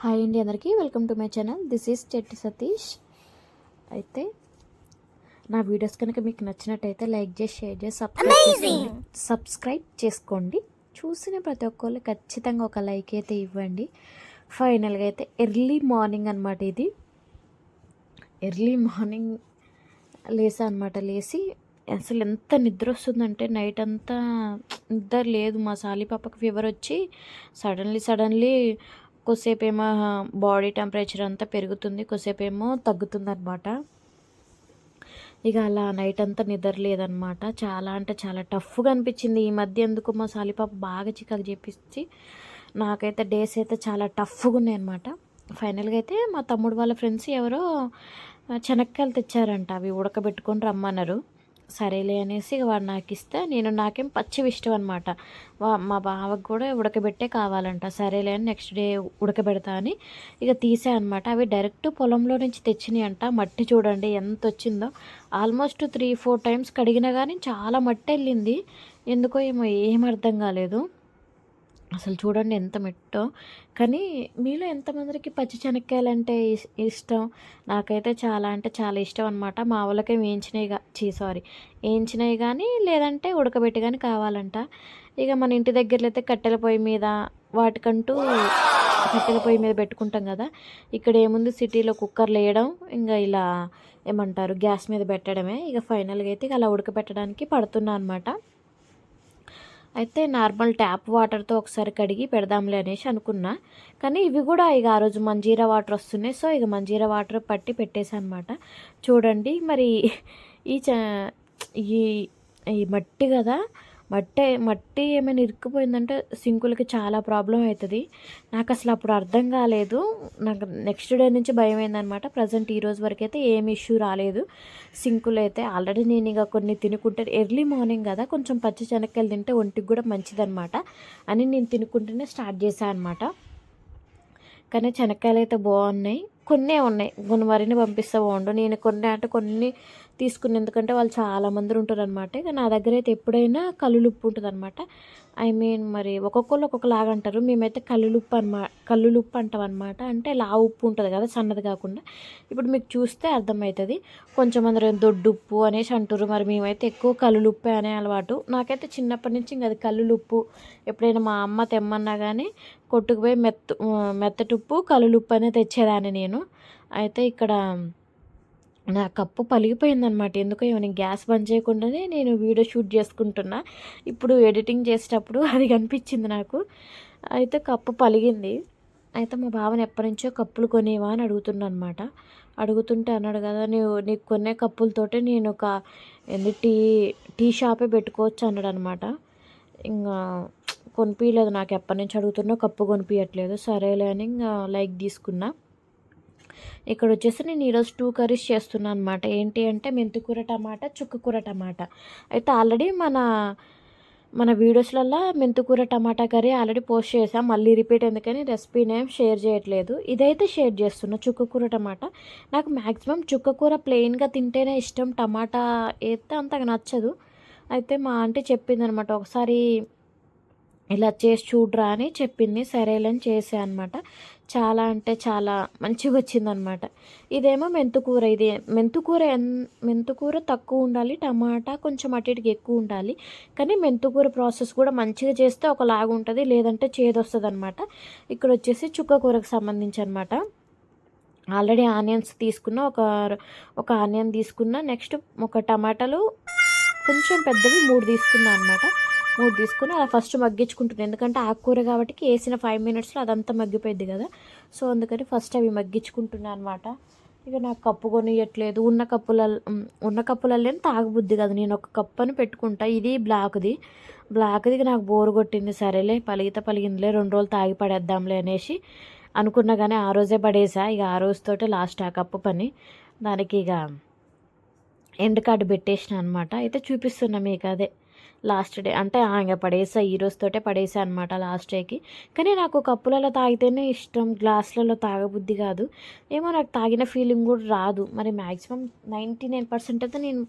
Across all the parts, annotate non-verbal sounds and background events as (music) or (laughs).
Hi అండి అందరికీ welcome to my channel. This is Chetti Satish. అయితే నా వీడియోస్ కనుక మీకు నచ్చినట్టయితే లైక్ చేసి షేర్ చేసి సబ్స్క్రైబ్ సబ్స్క్రైబ్ చేసుకోండి. చూసిన ప్రతి ఒక్కళ్ళు ఖచ్చితంగా ఒక లైక్ అయితే ఇవ్వండి. ఫైనల్గా అయితే ఎర్లీ మార్నింగ్ అనమాట ఇది. ఎర్లీ మార్నింగ్ లేసా అనమాట లేచి అసలు ఎంత నిద్ర వస్తుందంటే నైట్ అంతా నిద్ర లేదు. మా సాలి పాపకి ఫీవర్ వచ్చి సడన్లీ సడన్లీ కొద్దిసేపు ఏమో బాడీ టెంపరేచర్ అంతా పెరుగుతుంది కొద్దిసేపు ఏమో తగ్గుతుంది అనమాట ఇక అలా నైట్ అంతా నిద్ర లేదనమాట చాలా అంటే చాలా టఫ్గా అనిపించింది. ఈ మధ్య ఎందుకు మా సాలిపాప బాగా చికాకు చేపించి నాకైతే డేస్ అయితే చాలా టఫ్గా ఉన్నాయి అనమాట ఫైనల్గా అయితే మా తమ్ముడు వాళ్ళ ఫ్రెండ్స్ ఎవరో శనక్కాయలు తెచ్చారంట. అవి ఉడకబెట్టుకొని రమ్మన్నారు. సరేలే అనేసి ఇక వాడు నాకు ఇస్తే నేను నాకేం పచ్చివి ఇష్టం అనమాట మా బావకు కూడా ఉడకబెట్టే కావాలంట. సరేలే అని నెక్స్ట్ డే ఉడకబెడతా అని ఇక తీసా అనమాట. అవి డైరెక్ట్ పొలంలో నుంచి తెచ్చినాయి అంట మట్టి చూడండి ఎంత వచ్చిందో. ఆల్మోస్ట్ త్రీ ఫోర్ టైమ్స్ కడిగినా కానీ చాలా మట్టి వెళ్ళింది ఎందుకో ఏమో ఏం అర్థం కాలేదు. అసలు చూడండి ఎంత మెట్టో. కానీ మీలో ఎంతమందికి పచ్చి శనక్కాయలు అంటే ఇష్టం? నాకైతే చాలా అంటే చాలా ఇష్టం అనమాట మా వాళ్ళకే వేయించినవి చీ సారీ. వేయించినవి కానీ లేదంటే ఉడకబెట్టి కానీ కావాలంట. ఇక మన ఇంటి దగ్గరలో అయితే కట్టెల పొయ్యి మీద వాటికంటూ కట్టెల పొయ్యి మీద పెట్టుకుంటాం కదా. ఇక్కడ ఏముంది? సిటీలో కుక్కర్లు వేయడం ఇంకా ఇలా ఏమంటారు? గ్యాస్ మీద పెట్టడమే. ఇక ఫైనల్గా అయితే ఇక అలా ఉడకబెట్టడానికి పడుతున్నా అనమాట అయితే నార్మల్ ట్యాప్ వాటర్తో ఒకసారి కడిగి పెడదాంలే అనేసి అనుకున్నా. కానీ ఇవి కూడా ఇక ఆ రోజు మంజీరా వాటర్ వస్తున్నాయి. సో ఇక మంజీరా వాటర్ పట్టి పెట్టేశానమాట. చూడండి మరి ఈ చ ఈ ఈ మట్టి కదా మట్టి మట్టి ఏమైనా ఇరుక్కుపోయిందంటే సింకులకి చాలా ప్రాబ్లం అవుతుంది. నాకు అసలు అప్పుడు అర్థం కాలేదు. నాకు నెక్స్ట్ డే నుంచి భయం అయిందనమాట ప్రజెంట్ ఈ రోజు వరకు అయితే ఏమి ఇష్యూ రాలేదు. సింకులు అయితే ఆల్రెడీ నేను ఇక కొన్ని తినుకుంటే ఎర్లీ మార్నింగ్ కదా కొంచెం పచ్చి శనక్కాయలు తింటే ఒంటికి కూడా మంచిదనమాట అని నేను తినుకుంటేనే స్టార్ట్ చేశాను అనమాట. కానీ శనక్కాయలు అయితే బాగున్నాయి. కొన్నే ఉన్నాయి. కొన్ని మరిన్ని పంపిస్తే బాగుండు. నేను కొన్ని అంటే కొన్ని తీసుకుని ఎందుకంటే వాళ్ళు చాలామంది ఉంటారు అనమాట ఇక నా దగ్గర అయితే ఎప్పుడైనా కల్లులుప్పు ఉంటుంది అనమాట ఐ మీన్ మరి ఒక్కొక్కరు ఒక్కొక్కలాగా అంటారు. మేమైతే కల్లులుప్పు అనమా కల్లులుప్పు అంటాం అనమాట అంటే లా ఉప్పు ఉంటుంది కదా సన్నది కాకుండా. ఇప్పుడు మీకు చూస్తే అర్థమవుతుంది కొంచెం అందరూ దొడ్డు ఉప్పు అనేసి అంటారు మరి మేమైతే ఎక్కువ కల్లులుప్పే అనే అలవాటు. నాకైతే చిన్నప్పటి నుంచి ఇంకా అది కల్లులుప్పు ఎప్పుడైనా మా అమ్మ తెమ్మన్నా కానీ కొట్టుకుపోయి మెత్త మెత్తటుప్పు కల్లులుప్పు అనే తెచ్చేదాన్ని నేను. అయితే ఇక్కడ నా కప్పు పలిగిపోయిందనమాట ఎందుకో ఏమైనా గ్యాస్ బంద్ చేయకుండానే నేను వీడియో షూట్ చేసుకుంటున్నా. ఇప్పుడు ఎడిటింగ్ చేసేటప్పుడు (laughs) అది కనిపించింది నాకు. అయితే కప్పు పలిగింది అయితే మా బావని ఎప్పటి నుంచో కప్పులు కొనేవా అని అడుగుతున్నా అనమాట అడుగుతుంటే అన్నాడు కదా నీవు నీకు కొనే కప్పులతోటే నేను ఒక ఏంది టీ టీ షాపే పెట్టుకోవచ్చు అన్నాడు అనమాట ఇంకా కొనిపించలేదు నాకు ఎప్పటి నుంచి అడుగుతున్నా కప్పు కొనిపించట్లేదు సరేలే అని ఇంకా లైక్ తీసుకున్నా. ఇక్కడ వచ్చేసి నేను ఈరోజు టూ కర్రీస్ చేస్తున్నాను అనమాట ఏంటి అంటే మెంతికూర టమాటా చుక్కకూర టమాటా. అయితే ఆల్రెడీ మన మన వీడియోస్లలో మెంతికూర టమాటా కర్రీ ఆల్రెడీ పోస్ట్ చేసాం. మళ్ళీ రిపీట్ ఎందుకని రెసిపీ నేమ్ షేర్ చేయట్లేదు. ఇదైతే షేర్ చేస్తున్నా చుక్కకూర టమాటా. నాకు మ్యాక్సిమం చుక్కకూర ప్లెయిన్గా తింటేనే ఇష్టం. టమాటా వేస్తే అంతగా నచ్చదు. అయితే మా ఆంటీ చెప్పిందనమాట ఒకసారి ఇలా చేసి చూడరా అని చెప్పింది. సరేలని చేసా అనమాట. చాలా అంటే చాలా మంచిగా వచ్చిందనమాట ఇదేమో మెంతుకూర ఇది మెంతుకూర ఎన్ మెంతుకూర తక్కువ ఉండాలి టమాటా కొంచెం అటు ఇటుకి ఎక్కువ ఉండాలి. కానీ మెంతుకూర ప్రాసెస్ కూడా మంచిగా చేస్తే ఒకలాగా ఉంటుంది లేదంటే చేదొస్తుంది అనమాట ఇక్కడ వచ్చేసి చుక్క కూరకు సంబంధించి అనమాట ఆల్రెడీ ఆనియన్స్ తీసుకున్న ఒక ఒక ఆనియన్ తీసుకున్న నెక్స్ట్ ఒక టమాటాలు కొంచెం పెద్దవి మూడు తీసుకున్నా అనమాట. మూడు తీసుకుని అలా ఫస్ట్ మగ్గించుకుంటున్నాను ఎందుకంటే ఆకుకూర కాబట్టి వేసిన ఫైవ్ మినిట్స్లో అదంతా మగ్గిపోయింది కదా. సో అందుకని ఫస్ట్ అవి మగ్గించుకుంటున్నాను అనమాట ఇక నాకు కప్పు కొనియట్లేదు. ఉన్న కప్పుల ఉన్న కప్పులలో తాగబుద్ది కదా. నేను ఒక కప్పు అని పెట్టుకుంటా. ఇది బ్లాక్ది. బ్లాక్ది నాకు బోరు కొట్టింది. సరేలే పలిగితే పలిగిందిలే రెండు రోజులు తాగి పడేద్దాంలే అనేసి అనుకున్నా కానీ ఆ రోజే పడేసా. ఇక ఆ రోజుతోటే లాస్ట్ ఆ కప్పు పని. దానికి ఇక ఎండ్ కార్డు పెట్టేసిన అనమాట అయితే చూపిస్తున్నా మీకు అదే. Last day. అంటే ఇంకా పడేసా ఈ రోజుతోటే పడేసా అనమాట లాస్ట్ డేకి. కానీ నాకు కప్పులలో తాగితేనే ఇష్టం. గ్లాసులలో తాగబుద్ధి కాదు. ఏమో నాకు తాగిన ఫీలింగ్ కూడా రాదు. మరి మ్యాక్సిమం నైంటీ నైన్ పర్సెంట్ అయితే నేను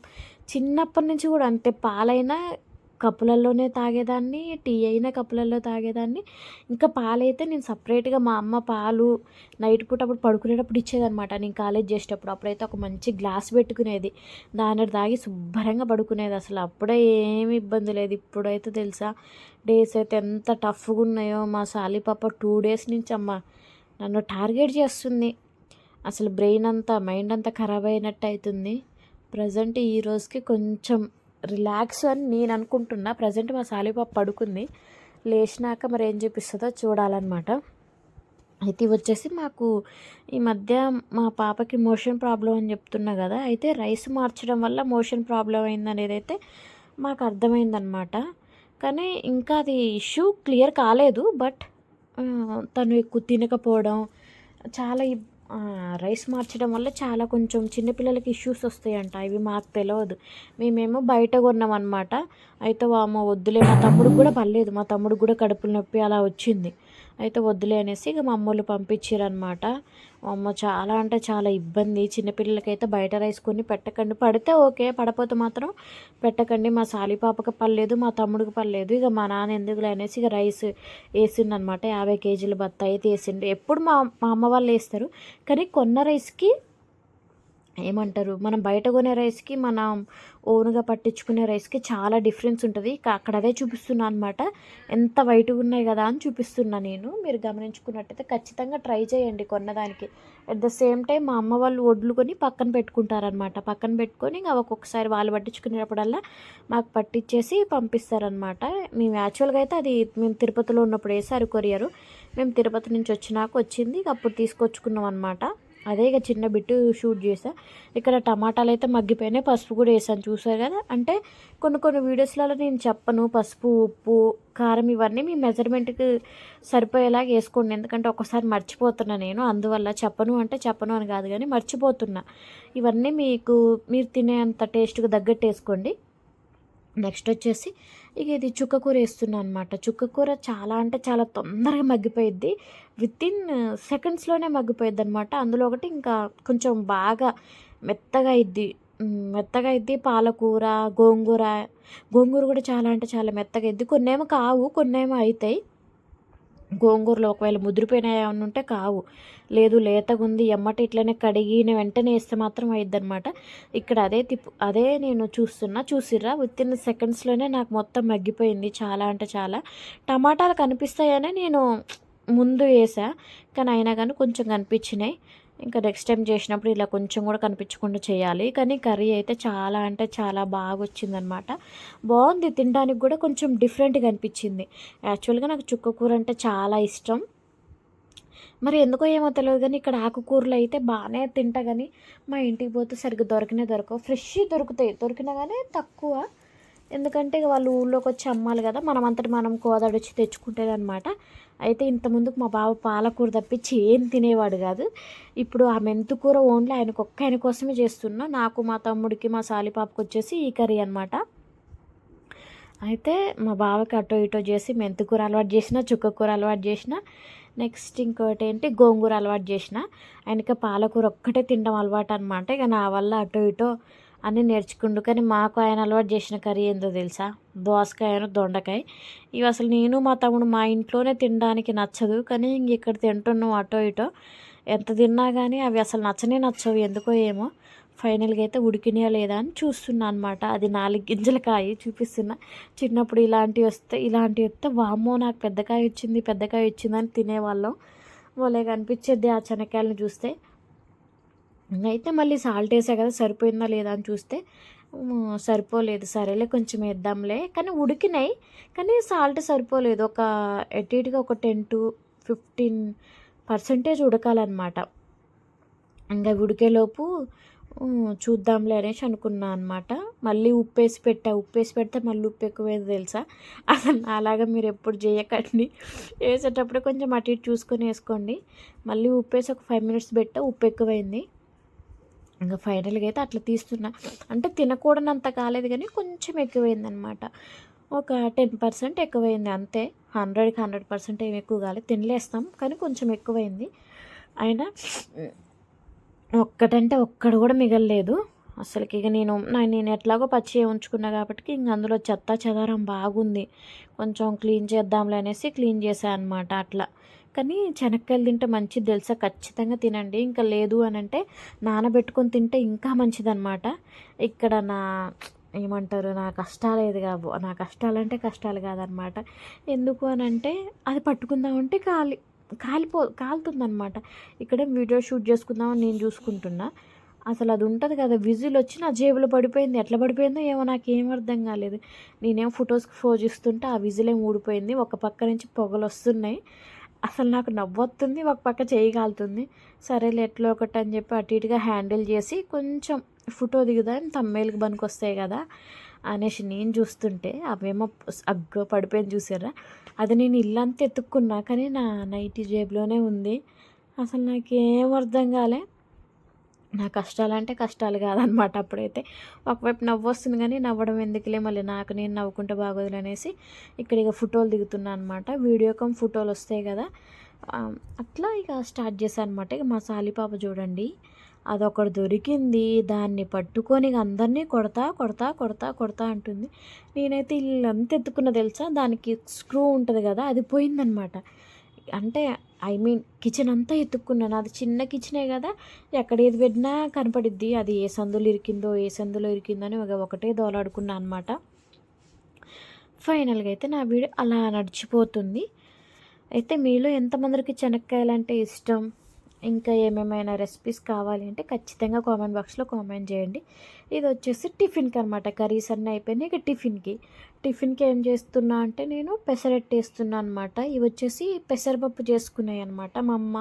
చిన్నప్పటి నుంచి కూడా అంతే. పాలైనా కప్పులలోనే తాగేదాన్ని టీ అయినా కప్పులలో తాగేదాన్ని. ఇంకా పాలైతే నేను సపరేట్గా మా అమ్మ పాలు నైట్ పూట అప్పుడు పడుకునేటప్పుడు ఇచ్చేదనమాట నేను కాలేజ్ చేసేటప్పుడు అప్పుడైతే ఒక మంచి గ్లాస్ పెట్టుకునేది. దాని తాగి శుభ్రంగా పడుకునేది. అసలు అప్పుడే ఏమి ఇబ్బంది లేదు. ఇప్పుడైతే తెలుసా? డేస్ అయితే ఎంత టఫ్గా ఉన్నాయో మా సాలి పాప టూ డేస్ నుంచి అమ్మ నన్ను టార్గెట్ చేస్తుంది. అసలు బ్రెయిన్ అంతా మైండ్ అంతా ఖరాబ్ అయినట్టు అవుతుంది. ప్రజెంట్ ఈ రోజుకి కొంచెం రిలాక్స్ అని నేను అనుకుంటున్నా. ప్రజెంట్ మా సాలిపాప పడుకుంది. లేచినాక మరి ఏం చూపిస్తుందో చూడాలన్నమాట. అయితే వచ్చేసి మాకు ఈ మధ్య మా పాపకి మోషన్ ప్రాబ్లం అని చెప్తున్నా కదా. అయితే రైస్ మార్చడం వల్ల మోషన్ ప్రాబ్లం అయింది అనేది అయితే మాకు అర్థమైందనమాట కానీ ఇంకా అది ఇష్యూ క్లియర్ కాలేదు. బట్ తను ఎక్కువ తినకపోవడం చాలా రైస్ మార్చడం వల్ల చాలా కొంచెం చిన్నపిల్లలకి ఇష్యూస్ వస్తాయంట. ఇవి మాకు తెలియదు మేమేమో బయట కొన్నాం అనమాట అయితే వామ వద్దులే మా తమ్ముడికి కూడా పర్లేదు. మా తమ్ముడికి కూడా కడుపు నొప్పి అలా వచ్చింది. అయితే వద్దులే అనేసి ఇక మా అమ్మోళ్ళు పంపించారనమాట అమ్మ చాలా అంటే చాలా ఇబ్బంది. చిన్నపిల్లలకైతే బయట రైస్ కొని పెట్టకండి. పడితే ఓకే పడపోతే మాత్రం పెట్టకండి. మా సాలి పాపకి పర్లేదు మా తమ్ముడికి పర్లేదు. ఇక మా నాన్న ఎందుకులే అనేసి ఇక రైస్ వేసిండనమాట యాభై కేజీల బత్తాయి అయితే వేసిండు ఎప్పుడు మా మా అమ్మ వాళ్ళు వేస్తారు కానీ కొన్న రైస్కి ఏమంటారు? మనం బయట కొనే రైస్కి మనం ఓన్గా పట్టించుకునే రైస్కి చాలా డిఫరెన్స్ ఉంటుంది. అక్కడ అదే చూపిస్తున్నా అనమాట ఎంత వైట్గా ఉన్నాయి కదా అని చూపిస్తున్నా నేను. మీరు గమనించుకున్నట్టయితే ఖచ్చితంగా ట్రై చేయండి కొన్నదానికి. అట్ ద సేమ్ టైం మా అమ్మ వాళ్ళు ఒడ్లు కొని పక్కన పెట్టుకుంటారనమాట పక్కన పెట్టుకొని ఇంకా ఒక్కొక్కసారి వాళ్ళు పట్టించుకునేటప్పుడల్లా మాకు పట్టించేసి పంపిస్తారనమాట మేము యాక్చువల్గా అయితే అది మేము తిరుపతిలో ఉన్నప్పుడు వేసారు కొరియరు. మేము తిరుపతి నుంచి వచ్చినాక వచ్చింది. అప్పుడు తీసుకొచ్చుకున్నాం అనమాట అదే ఇక చిన్న బిట్టు షూట్ చేసా. ఇక్కడ టమాటాలు అయితే మగ్గిపోయినాయి పసుపు కూడా వేసాను చూసారు కదా? అంటే కొన్ని కొన్ని వీడియోస్లలో నేను చెప్పను పసుపు ఉప్పు కారం ఇవన్నీ మీ మెజర్మెంట్కి సరిపోయేలాగా వేసుకోండి. ఎందుకంటే ఒకసారి మర్చిపోతున్నా నేను అందువల్ల చెప్పను అంటే చెప్పను అని కాదు కానీ మర్చిపోతున్నా. ఇవన్నీ మీకు మీరు తినే అంత టేస్ట్కి తగ్గట్టు వేసుకోండి. నెక్స్ట్ వచ్చేసి ఇక ఇది చుక్క కూర వేస్తున్నాను అనమాట చుక్క కూర చాలా అంటే చాలా తొందరగా మగ్గిపోయిద్ది. విత్ ఇన్ సెకండ్స్లోనే మగ్గిపోయిద్ది అనమాట అందులో ఒకటి ఇంకా కొంచెం బాగా మెత్తగా ఇద్ది మెత్తగా ఇద్ది పాలకూర గోంగూర. గోంగూర కూడా చాలా అంటే చాలా మెత్తగా ఇద్ది కొన్నేమో కావు కొన్నేమో అవుతాయి గోంగూరలో ఒకవేళ ముదిరిపోయినాయి ఏమైనా ఉంటే కావు. లేదు లేతగా ఉంది ఎమ్మటి ఇట్లనే కడిగిన వెంటనే వేస్తే మాత్రం అయిద్ది ఇక్కడ అదే తిప్పు అదే నేను చూస్తున్నా. చూసిర్రా? విత్ ఇన్ సెకండ్స్లోనే నాకు మొత్తం మగ్గిపోయింది చాలా అంటే చాలా. టమాటాలు కనిపిస్తాయనే నేను ముందు వేసా కానీ అయినా కానీ కొంచెం కనిపించినాయి. ఇంకా నెక్స్ట్ టైం చేసినప్పుడు ఇలా కొంచెం కూడా కనిపించకుండా చేయాలి. కానీ కర్రీ అయితే చాలా అంటే చాలా బాగా వచ్చిందనమాట బాగుంది తినడానికి కూడా కొంచెం డిఫరెంట్గా అనిపించింది. యాక్చువల్గా నాకు చుక్క కూర అంటే చాలా ఇష్టం. మరి ఎందుకో ఏమో తెలియదు కానీ ఇక్కడ ఆకుకూరలు అయితే బాగానే తింటా కానీ మా ఇంటికి పోతే సరిగ్గా దొరకనే దొరకవు. ఫ్రెష్ దొరుకుతాయి. దొరికినా కానీ తక్కువ. ఎందుకంటే ఇక వాళ్ళు ఊళ్ళోకి వచ్చి అమ్మాలి కదా మనం అంతటి మనం కోదాడొచ్చి అనమాట అయితే ఇంతముందుకు మా బావ పాలకూర తప్పించి ఏం తినేవాడు కాదు. ఇప్పుడు ఆ మెంతుకూర ఓన్లీ ఆయనకు ఒక్క ఆయన కోసమే చేస్తున్నా. నాకు మా తమ్ముడికి మా సాలిపాపకి వచ్చేసి ఈ కర్రీ అనమాట అయితే మా బావకి అటో ఇటో చేసి మెంతికూర అలవాటు చేసిన చుక్కకూర అలవాటు చేసిన నెక్స్ట్ ఇంకోటి ఏంటి గోంగూర అలవాటు చేసిన. ఆయనకి పాలకూర ఒక్కటే తినడం అలవాటు అనమాట ఇక నా వల్ల అటో ఇటో అన్నీ నేర్చుకుండు కానీ మాకు ఆయన అలవాటు చేసిన కర్రీ ఏందో తెలుసా? దోసకాయను దొండకాయ. ఇవి అసలు నేను మా తమ్ముడు మా ఇంట్లోనే తినడానికి నచ్చదు కానీ ఇంక ఇక్కడ తింటున్నాం అటో ఇటో. ఎంత తిన్నా కానీ అవి అసలు నచ్చనే నచ్చవు ఎందుకో ఏమో. ఫైనల్గా అయితే ఉడికినాయా లేదా అని చూస్తున్నా అనమాట అది నాలుగు గింజల కాయ చూపిస్తున్నా. చిన్నప్పుడు ఇలాంటివి వస్తే ఇలాంటివి వస్తే వామ్మో నాకు పెద్దకాయ వచ్చింది పెద్దకాయ వచ్చిందని తినేవాళ్ళం. వాళ్ళకి అనిపించేది ఆ చెనక్కాయలను చూస్తే. అయితే మళ్ళీ సాల్ట్ వేసా కదా సరిపోయిందా లేదా అని చూస్తే సరిపోలేదు సరేలే కొంచెం వేద్దాంలే. కానీ ఉడికినాయి కానీ సాల్ట్ సరిపోలేదు. ఒక ఎటు ఇటుగా ఒక టెన్ టు ఫిఫ్టీన్ పర్సెంటేజ్ ఉడకాలన్నమాట. ఇంకా ఉడికేలోపు చూద్దాంలే అనేసి అనుకున్నా అనమాట మళ్ళీ ఉప్పు వేసి పెట్టా. ఉప్పు వేసి పెడితే మళ్ళీ ఉప్పు ఎక్కువైంది తెలుసా? అసలు అలాగా మీరు ఎప్పుడు చేయకండి. వేసేటప్పుడు కొంచెం అటు ఇటు చూసుకొని వేసుకోండి. మళ్ళీ ఉప్పు వేసి ఒక ఫైవ్ మినిట్స్ పెట్టా ఉప్పు ఎక్కువైంది. ఇంకా ఫైనల్గా అయితే అట్లా తీస్తున్నా. అంటే తినకూడనంత కాలేదు కానీ కొంచెం ఎక్కువైంది అనమాట ఒక టెన్ పర్సెంట్ ఎక్కువైంది అంతే. హండ్రెడ్కి హండ్రెడ్ పర్సెంట్ ఏమి ఎక్కువ కాలేదు. తినలేస్తాం కానీ కొంచెం ఎక్కువైంది. అయినా ఒక్కటంటే ఒక్కడు కూడా మిగలలేదు. అసలుకి ఇక నేను నేను ఎట్లాగో పచ్చి ఉంచుకున్నా కాబట్టి ఇంక అందులో చెత్త చెదారం బాగుంది. కొంచెం క్లీన్ చేద్దాంలే అనేసి క్లీన్ చేశాను అనమాట అట్లా. కానీ శనక్కాయలు తింటే మంచిది తెలుసా? ఖచ్చితంగా తినండి. ఇంకా లేదు అని అంటే నానబెట్టుకొని తింటే ఇంకా మంచిదన్నమాట. ఇక్కడ నా ఏమంటారు? నా కష్టాలు ఏది కాబో నా కష్టాలు అంటే కష్టాలు కాదనమాట ఎందుకు అని అంటే అది పట్టుకుందామంటే కాలి కాలిపో కాలుతుందనమాట ఇక్కడే వీడియో షూట్ చేసుకుందామని నేను చూసుకుంటున్నా. అసలు అది ఉంటుంది కదా విజిల్ వచ్చి నా జేబులో పడిపోయింది. ఎట్లా పడిపోయిందో ఏమో నాకు ఏం అర్థం కాలేదు. నేనేం ఫొటోస్కి ఫోజ్ ఇస్తుంటే ఆ విజిల్ ఏం ఊడిపోయింది. ఒక పక్క నుంచి పొగలు వస్తున్నాయి. అసలు నాకు నవ్వొస్తుంది ఒక పక్క చేయగలుగుతుంది సరేలే ఎట్లా ఒకటి అని చెప్పి అటు ఇటుగా హ్యాండిల్ చేసి కొంచెం ఫోటో దిగుదాని తమ్మేలకు పనికి వస్తాయి కదా అనేసి నేను చూస్తుంటే అవేమో అగ్గో పడిపోయింది చూసారా? అది నేను ఇల్లంతా ఎత్తుక్కున్నా కానీ నా నైటీ జేబులోనే ఉంది. అసలు నాకేం అర్థం కాలే. నా కష్టాలు అంటే కష్టాలు కాదనమాట అప్పుడైతే. ఒకవైపు నవ్వు వస్తుంది కానీ నవ్వడం ఎందుకులే మళ్ళీ నాకు నేను నవ్వుకుంటే బాగోదులు అనేసి ఇక్కడ ఇక ఫోటోలు దిగుతున్నా అనమాట. వీడియో కమ్ ఫోటోలు వస్తాయి కదా. అట్లా ఇక స్టార్ట్ చేశాను అనమాట. ఇక మా సాలిపాప చూడండి అదొకటి దొరికింది. దాన్ని పట్టుకొని ఇక అందరినీ కొడతా కొడతా కొడతా కొడతా అంటుంది. నేనైతే ఇల్లంతా ఎత్తుకున్న తెలుసా దానికి స్క్రూ ఉంటుంది కదా అది పోయిందనమాట. అంటే ఐ మీన్ కిచెన్ అంతా ఎత్తుక్కున్నాను. అది చిన్న కిచెనే కదా. ఎక్కడ ఏది పెట్టినా కనపడిద్ది. అది ఏ సందులో ఇరికిందో ఏ సందులో ఇరికిందో ఒక ఒకటే దోలాడుకున్నా అనమాట ఫైనల్గా అయితే నా వీడియో అలా నడిచిపోతుంది. అయితే మీలో ఎంతమందికి చెనక్కాయలు అంటే ఇష్టం? ఇంకా ఏమేమైనా రెసిపీస్ కావాలి అంటే ఖచ్చితంగా కామెంట్ బాక్స్లో కామెంట్ చేయండి. ఇది వచ్చేసి టిఫిన్కి అనమాట కర్రీస్ అన్నీ అయిపోయినాయి. ఇక టిఫిన్కి. టిఫిన్కి ఏం చేస్తున్నా అంటే నేను పెసరెట్ వేస్తున్నా అనమాట ఇవి వచ్చేసి పెసరపప్పు చేసుకున్నాయి అనమాట మా అమ్మ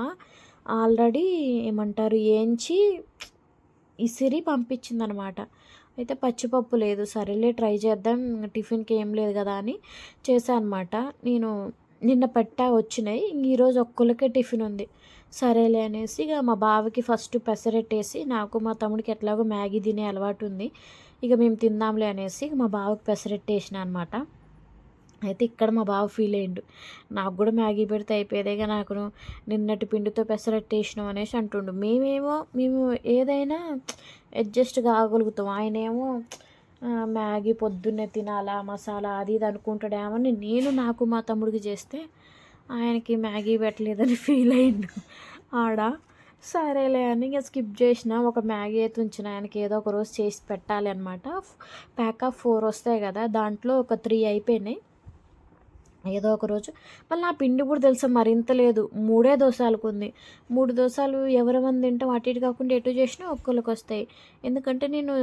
ఆల్రెడీ ఏమంటారు ఏంచి ఇసిరి పంపించిందనమాట అయితే పచ్చిపప్పు లేదు. సరేలే ట్రై చేద్దాం. టిఫిన్కి ఏం లేదు కదా అని చేశాను అనమాట నేను నిన్న పెట్టా వచ్చినాయి. ఈరోజు ఒక్కరికే టిఫిన్ ఉంది. సరేలే అనేసి ఇక మా బావకి ఫస్ట్ పెసరెట్టేసి నాకు మా తమ్ముడికి ఎట్లాగో మ్యాగీ తినే అలవాటు ఉంది ఇక మేము తిందాంలే అనేసి మా బావకి పెసరెట్టేసిన అనమాట అయితే ఇక్కడ మా బావ ఫీల్ అయ్యిండు. నాకు కూడా మ్యాగీ పెడితే అయిపోయేదేగా నాకు నిన్నటి పిండితో పెసరట్టేసినాం అనేసి అంటుండు. మేమేమో మేము ఏదైనా అడ్జస్ట్ కాగలుగుతాం. ఆయనేమో మ్యాగీ పొద్దున్నే తినాలా మసాలా అది ఇది అనుకుంటాడేమని అని నేను నాకు మా తమ్ముడికి చేస్తే ఆయనకి మ్యాగీ పెట్టలేదని ఫీల్ అయ్యిండు ఆడ సరేలే అని ఇంకా స్కిప్ చేసిన. ఒక మ్యాగీ అయితే ఉంచిన. ఆయనకి ఏదో ఒక రోజు చేసి పెట్టాలి అనమాట ప్యాక్ ఆఫ్ ఫోర్ వస్తాయి కదా దాంట్లో ఒక త్రీ అయిపోయినాయి. ఏదో ఒక రోజు. మళ్ళీ నా పిండి కూడా తెలుసా మరింత లేదు. మూడే దోశాలకు ఉంది మూడు దోశాలు ఎవరి మంది తింటాం అటు ఇటు కాకుండా ఎటు చేసినా ఒక్కరికి వస్తాయి. ఎందుకంటే నేను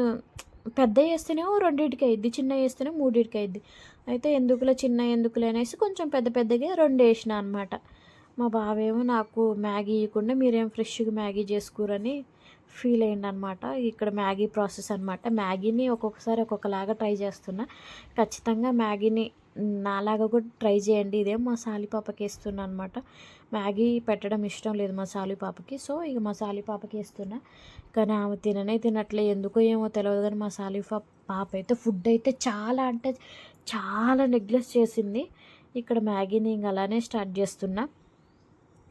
పెద్ద వేస్తేనేమో రెండింటికి అయింది చిన్న వేస్తేనే మూడింటికి అయింది అయితే ఎందుకులే చిన్న ఎందుకులే అనేసి కొంచెం పెద్ద పెద్దగా రెండు వేసిన అనమాట మా బావేమో నాకు మ్యాగీ ఇవ్వకుండా మీరేం ఫ్రెష్గా మ్యాగీ చేసుకురని ఫీల్ అయ్యింది అనమాట ఇక్కడ మ్యాగీ ప్రాసెస్ అనమాట మ్యాగీని ఒక్కొక్కసారి ఒక్కొక్కలాగా ట్రై చేస్తున్నా. ఖచ్చితంగా మ్యాగీని నాలాగా కూడా ట్రై చేయండి. ఇదేం మా సాలి పాపకి వేస్తున్నా అనమాట మ్యాగీ పెట్టడం ఇష్టం లేదు మా సాలి పాపకి. సో ఇక మా సాలి పాపకి వేస్తున్నా. కానీ ఆమె తిననే తినట్లే ఎందుకో ఏమో తెలియదు కానీ మా సాలి పాప అయితే ఫుడ్ అయితే చాలా అంటే చాలా నెగ్లెస్ చేసింది. ఇక్కడ మ్యాగీని ఇంక అలానే స్టార్ట్ చేస్తున్నా.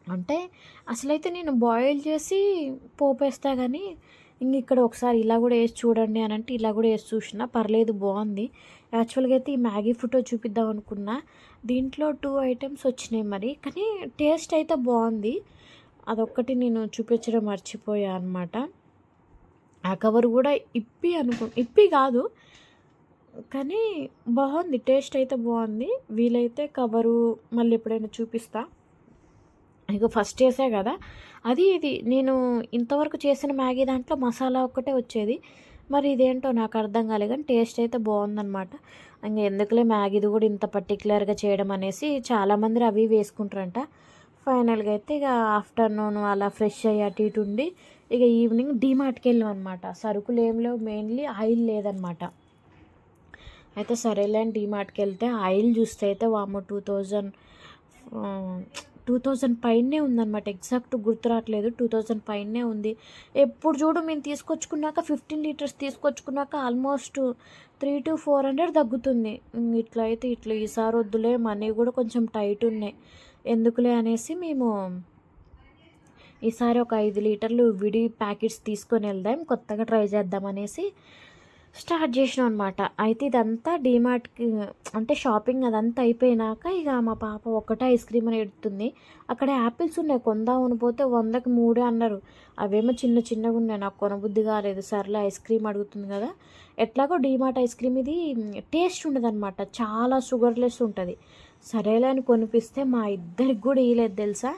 అంటే అసలైతే నేను బాయిల్ చేసి పోపేస్తా కానీ ఇంక ఇక్కడ ఒకసారి ఇలా కూడా వేసి చూడండి అని అంటే ఇలా కూడా వేసి చూసిన పర్లేదు బాగుంది. యాక్చువల్గా అయితే ఈ మ్యాగీ ఫోటో చూపిద్దాం అనుకున్నా. దీంట్లో టూ ఐటమ్స్ వచ్చినాయి మరి. కానీ టేస్ట్ అయితే బాగుంది. అదొక్కటి నేను చూపించడం మర్చిపోయా అనమాట ఆ కవర్ కూడా ఇప్పి అనుకు ఇప్పి కాదు. కానీ బాగుంది టేస్ట్ అయితే బాగుంది. వీలైతే కవరు మళ్ళీ ఎప్పుడైనా చూపిస్తా. ఇక ఫస్ట్ చేసా కదా. అది ఇది నేను ఇంతవరకు చేసిన మ్యాగీ దాంట్లో మసాలా ఒక్కటే వచ్చేది. మరి ఇదేంటో నాకు అర్థం కాలే కానీ టేస్ట్ అయితే బాగుందన్నమాట. ఇంకా ఎందుకులే మ్యాగీది కూడా ఇంత పర్టికులర్గా చేయడం అనేసి చాలామంది అవి వేసుకుంటారంట. ఫైనల్గా అయితే ఇక ఆఫ్టర్నూన్ అలా ఫ్రెష్ అయ్యి అటు ఇటు ఉండి ఇక ఈవినింగ్ డీమార్ట్కి వెళ్ళాం అనమాట సరుకులు ఏం లేవు మెయిన్లీ ఆయిల్ లేదనమాట అయితే సరేలే అని డీమార్ట్కి వెళ్తే ఆయిల్ చూస్తే అయితే వామో టూ థౌజండ్ టూ థౌజండ్ పైనే ఉందన్నమాట. ఎగ్జాక్ట్ గుర్తు రావట్లేదు. టూ థౌజండ్ పైనే ఉంది. ఎప్పుడు చూడు మేము తీసుకొచ్చుకున్నాక fifteen litres తీసుకొచ్చుకున్నాక almost three to four hundred తగ్గుతుంది. ఇట్లా అయితే ఇట్లా ఈసారి వద్దులే మనీ కూడా కొంచెం టైట్ ఉన్నాయి ఎందుకులే అనేసి మేము ఈసారి ఒక ఐదు లీటర్లు విడి ప్యాకెట్స్ తీసుకొని వెళ్దాం కొత్తగా ట్రై చేద్దాం అనేసి స్టార్ట్ చేసినాం అనమాట అయితే ఇదంతా డీమార్ట్కి అంటే షాపింగ్ అదంతా అయిపోయినాక ఇక మా పాప ఒక్కటే ఐస్ క్రీమ్ అని ఎడుతుంది. అక్కడ యాపిల్స్ ఉన్నాయి కొందామని పోతే వందకి మూడే అన్నారు. అవేమో చిన్న చిన్నగా ఉన్నాయి నాకు కొనబుద్ధి కాలేదు. సర్లే ఐస్ క్రీమ్ అడుగుతుంది కదా. ఎట్లాగో డీమార్ట్ ఐస్ క్రీమ్ ఇది టేస్ట్ ఉండదన్నమాట. చాలా షుగర్లెస్ ఉంటుంది. సరేలే అని కొనిపిస్తే మా ఇద్దరికి కూడా ఇయలేదు తెలుసా?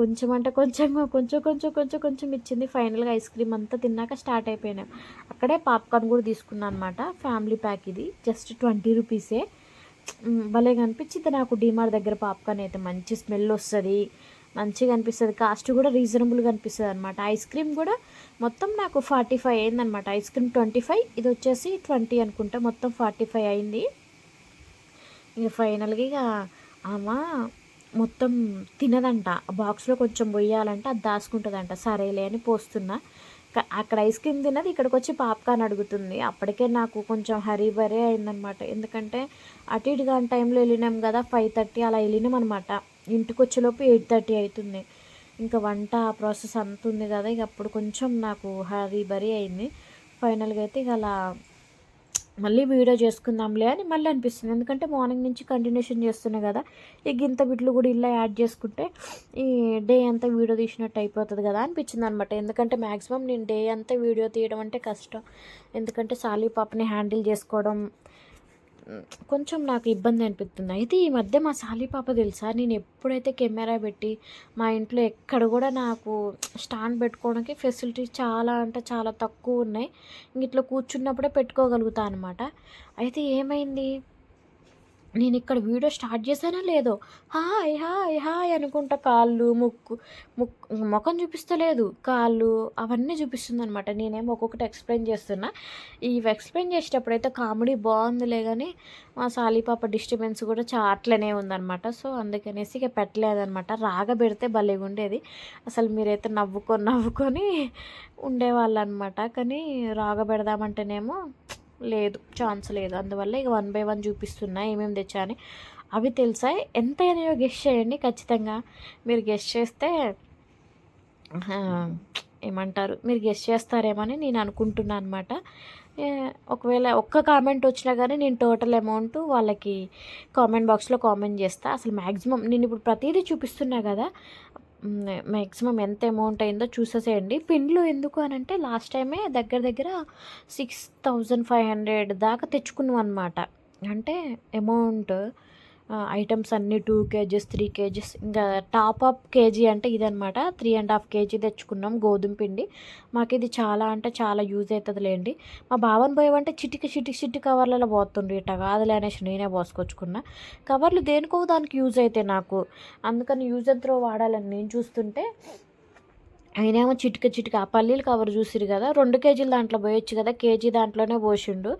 కొంచెం అంటే కొంచెం కొంచెం కొంచెం కొంచెం కొంచెం ఇచ్చింది ఫైనల్గా ఐస్ క్రీమ్ అంతా తిన్నాక స్టార్ట్ అయిపోయినాం అక్కడే పాప్కార్న్ కూడా తీసుకున్నాను అనమాట ఫ్యామిలీ ప్యాక్ ఇది. జస్ట్ ట్వంటీ రూపీసే భలే కనిపించింది నాకు డీమార్ దగ్గర పాప్కార్న్ అయితే. మంచి స్మెల్ వస్తుంది మంచిగా అనిపిస్తుంది. కాస్ట్ కూడా రీజనబుల్గా అనిపిస్తుంది అనమాట ఐస్ క్రీమ్ కూడా మొత్తం నాకు ఫార్టీ ఫైవ్ అయిందనమాట ఐస్ క్రీమ్ ట్వంటీ ఫైవ్ ఇది వచ్చేసి ట్వంటీ అనుకుంటా. మొత్తం ఫార్టీ ఫైవ్ అయింది. ఇక ఫైనల్గా ఇక ఆమె మొత్తం తినదంట. బాక్స్లో కొంచెం పోయాలంటే అది దాచుకుంటుందంట. సరేలే అని పోస్తున్నా. అక్కడ ఐస్ క్రీమ్ తిన్నది ఇక్కడికి వచ్చి పాప్కార్న్ అడుగుతుంది. అప్పటికే నాకు కొంచెం హరీ బరే అయిందనమాట. ఎందుకంటే అటు ఇటుగా టైంలో వెళ్ళినాం కదా ఫైవ్ థర్టీ అలా వెళ్ళినాం అనమాట. ఇంటికి వచ్చేలోపు ఎయిట్ థర్టీ అవుతుంది ఇంకా వంట ప్రాసెస్ అంత ఉంది కదా ఇక అప్పుడు కొంచెం నాకు హరీ బరీ అయింది. ఫైనల్గా అయితే ఇక అలా మళ్ళీ వీడియో చేసుకుందాంలే అని మళ్ళీ అనిపిస్తుంది. ఎందుకంటే మార్నింగ్ నుంచి కంటిన్యూషన్ చేస్తున్నా కదా. ఇక ఇంత బిట్లు కూడా ఇలా యాడ్ చేసుకుంటే ఈ డే అంతా వీడియో తీసినట్టు అయిపోతుంది కదా అనిపించింది అనమాట ఎందుకంటే మ్యాక్సిమం నేను డే అంతా వీడియో తీయడం అంటే కష్టం. ఎందుకంటే సాలీ పాపని హ్యాండిల్ చేసుకోవడం కొంచెం నాకు ఇబ్బంది అనిపిస్తుంది. అయితే ఈ మధ్య మా సాలీ పాప తెలుసా? నేను ఎప్పుడైతే కెమెరా పెట్టి మా ఇంట్లో ఎక్కడ కూడా నాకు స్టాండ్ పెట్టుకోవడానికి ఫెసిలిటీస్ చాలా అంటే చాలా తక్కువ ఉన్నాయి. ఇంక ఇట్లా కూర్చున్నప్పుడే పెట్టుకోగలుగుతా అనమాట అయితే ఏమైంది? నేను ఇక్కడ వీడియో స్టార్ట్ చేశానా లేదో? హాయ్ హాయ్ హాయ్ అనుకుంటా కాళ్ళు ముక్కు ముక్కు ముఖం చూపిస్తలేదు. కాళ్ళు అవన్నీ చూపిస్తుంది అనమాట నేనేమో ఒక్కొక్కటి ఎక్స్ప్లెయిన్ చేస్తున్నా. ఇవి ఎక్స్ప్లెయిన్ చేసేటప్పుడు అయితే కామెడీ బాగుందిలే కానీ మా సాలిపాప డిస్టర్బెన్స్ కూడా చా అట్లనే ఉందన్నమాట. సో అందుకనేసి ఇక పెట్టలేదనమాట రాగబెడితే పెడితే ఉండేది. అసలు మీరైతే నవ్వుకొని నవ్వుకొని ఉండేవాళ్ళు అనమాట కానీ రాగబెడదామంటేనేమో లేదు ఛాన్స్ లేదు. అందువల్ల ఇక వన్ బై వన్ చూపిస్తున్నా ఏమేమి తెచ్చాని అవి తెలుసా? ఎంత అయినాయో గెస్ట్ చేయండి ఖచ్చితంగా. మీరు గెస్ట్ చేస్తే ఏమంటారు? మీరు గెస్ట్ చేస్తారేమని నేను అనుకుంటున్నాను అనమాట ఒకవేళ ఒక్క కామెంట్ వచ్చినా కానీ నేను టోటల్ అమౌంట్ వాళ్ళకి కామెంట్ బాక్స్లో కామెంట్ చేస్తా. అసలు మ్యాక్సిమం నేను ఇప్పుడు ప్రతిదీ చూపిస్తున్నా కదా. మ్యాక్సిమం ఎంత అమౌంట్ అయిందో చూసేసేయండి. పిన్లు ఎందుకు అని అంటే లాస్ట్ టైమే దగ్గర దగ్గర సిక్స్ థౌజండ్ ఫైవ్ హండ్రెడ్ దాకా తెచ్చుకున్నాం అనమాట అంటే అమౌంట్ ఐటమ్స్ అన్నీ టూ కేజెస్ త్రీ కేజెస్ ఇంకా టాప్ అప్ కేజీ అంటే ఇదనమాట త్రీ అండ్ హాఫ్ కేజీ తెచ్చుకున్నాం గోధుమ పిండి. మాకు ఇది చాలా అంటే చాలా యూజ్ అవుతుంది లేండి మా బావన్ పోయేవంటే చిటికి చిటికి చిట్టి కవర్లలో పోతుండ్రు ఇట్ట కాదులే అనేసి నేనే పోసుకొచ్చుకున్నా. కవర్లు దేనికో దానికి యూజ్ అవుతాయి నాకు. అందుకని యూజ్ అండ్ త్రో వాడాలని నేను చూస్తుంటే ఆయనేమో చిటిక చిటిక. ఆ పల్లీలు కవర్ చూసిరు కదా రెండు కేజీలు దాంట్లో పోయొచ్చు కదా కేజీ దాంట్లోనే పోసిండు.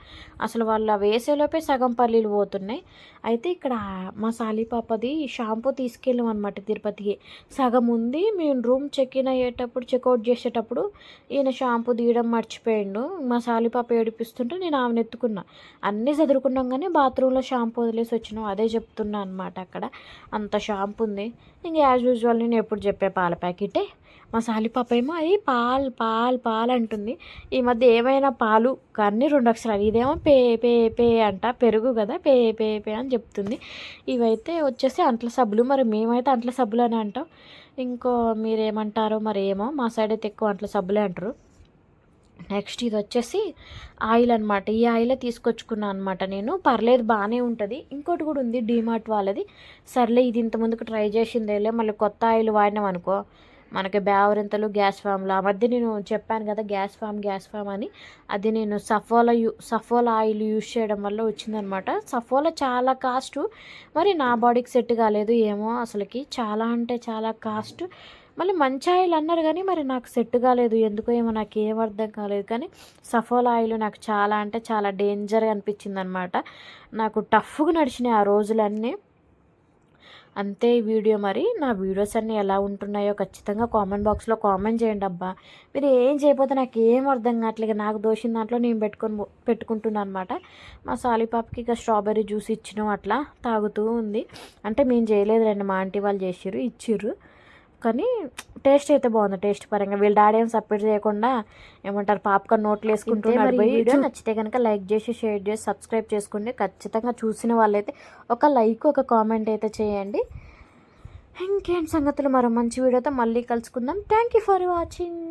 అసలు వాళ్ళు వేసేలోపే సగం పల్లీలు పోతున్నాయి. అయితే ఇక్కడ మా సాలిపాపది షాంపూ తీసుకెళ్ళాం అనమాట తిరుపతికి. సగం ఉంది మేము రూమ్ చెక్ ఇన్ అయ్యేటప్పుడు చెక్అవుట్ చేసేటప్పుడు ఈయన షాంపూ తీయడం మర్చిపోయిండు. మా సాలిపాప ఏడిపిస్తుంటే నేను ఆమెను ఎత్తుకున్నా. అన్నీ చదువుకున్నాం కానీ బాత్రూంలో షాంపూ వదిలేసి వచ్చినాం. అదే చెప్తున్నా అనమాట అక్కడ. అంత షాంపూ ఉంది. ఇంక యాజ్ యూజువల్ నేను ఎప్పుడు చెప్పే పాల ప్యాకెటే. మా సాలి పాప ఏమో అయ్యి పాలు పాలు పాల్ అంటుంది. ఈ మధ్య ఏమైనా పాలు కానీ రెండు అక్షరాలు ఇదేమో పే పే పే అంట పెరుగు కదా పే పే పే అని చెప్తుంది. ఇవైతే వచ్చేసి అంట్ల సబ్బులు. మరి మేమైతే అంట్ల సబ్బులు అని అంటాం. ఇంకో మీరేమంటారో మరి ఏమో మా సైడ్ అయితే ఎక్కువ అంట్ల సబ్బులే అంటారు. నెక్స్ట్ ఇది వచ్చేసి ఆయిల్ అనమాట ఈ ఆయిలే తీసుకొచ్చుకున్నాను అనమాట నేను. పర్లేదు బాగానే ఉంటుంది. ఇంకోటి కూడా ఉంది డీమార్ట్ వాళ్ళది. సర్లే ఇది ఇంత ముందుకు ట్రై చేసిందేలే మళ్ళీ కొత్త ఆయిల్ వాడినాం అనుకో. మనకి బేవరింతలు గ్యాస్ ఫామ్లు ఆ మధ్య నేను చెప్పాను కదా గ్యాస్ ఫామ్ గ్యాస్ ఫామ్ అని. అది నేను సఫోలా యూ సఫోలా ఆయిల్ యూస్ చేయడం వల్ల వచ్చిందనమాట. సఫోలా చాలా కాస్ట్. మరి నా బాడీకి సెట్ కాలేదు ఏమో అసలుకి. చాలా అంటే చాలా కాస్ట్. మళ్ళీ మంచి ఆయిల్ అన్నారు కానీ మరి నాకు సెట్ కాలేదు. ఎందుకో ఏమో నాకు ఏం అర్థం కాలేదు. కానీ సఫోలా ఆయిల్ నాకు చాలా అంటే చాలా డేంజర్గా అనిపించింది అనమాట నాకు టఫ్గా నడిచినాయి ఆ రోజులన్నీ. అంతే ఈ వీడియో మరి. నా వీడియోస్ అన్నీ ఎలా ఉంటున్నాయో ఖచ్చితంగా కామెంట్ బాక్స్లో కామెంట్ చేయండి అబ్బా. మీరు ఏం చేయకపోతే నాకు ఏం అర్థం కావట్లేదు. నాకు దోషిన దాంట్లో నేను పెట్టుకొని పెట్టుకుంటున్నాను అనమాట మా సాలిపాపకి ఇక స్ట్రాబెర్రీ జ్యూస్ ఇచ్చినాం అట్లా తాగుతూ ఉంది. అంటే మేము చేయలేదు రండి మా ఆంటీ వాళ్ళు చేసిర్రు ఇచ్చిర్రు. కానీ టేస్ట్ అయితే బాగుంది. టేస్ట్ పరంగా వీళ్ళ డాడీ ఏం సపరేట్ చేయకుండా ఏమంటారు పాప్కార్న్ నోట్లు వేసుకుంటున్నారు వీడియో నచ్చితే కనుక లైక్ చేసి షేర్ చేసి సబ్స్క్రైబ్ చేసుకోండి. ఖచ్చితంగా చూసిన వాళ్ళైతే ఒక లైక్ ఒక కామెంట్ అయితే చేయండి. ఇంకేం సంగతులు? మరో మంచి వీడియోతో మళ్ళీ కలుసుకుందాం. Thank you for watching